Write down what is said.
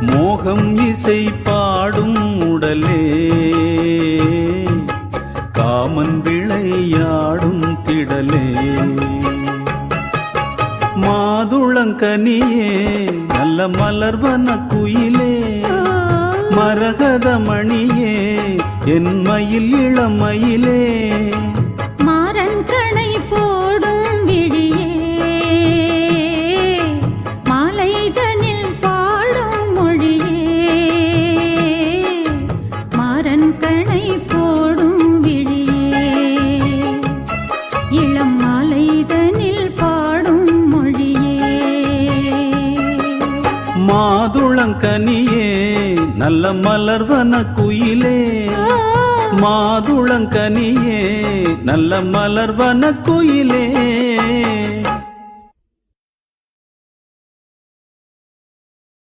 மோகம் இசை பாடும் உடலே. காமன் விளையாடும் திடலே. மாதுளங்கனியே நல்ல மலர்வன குயிலே. மரகத மணியே என் மயில் இளமயிலே. கணை போடும் விழியே. இளம் மாலைதனில் பாடும் மொழியே. மாதுளங்கனியே நல்ல மலர்வன குயிலே. மாதுளங்கனியே நல்ல மலர்வன குயிலே.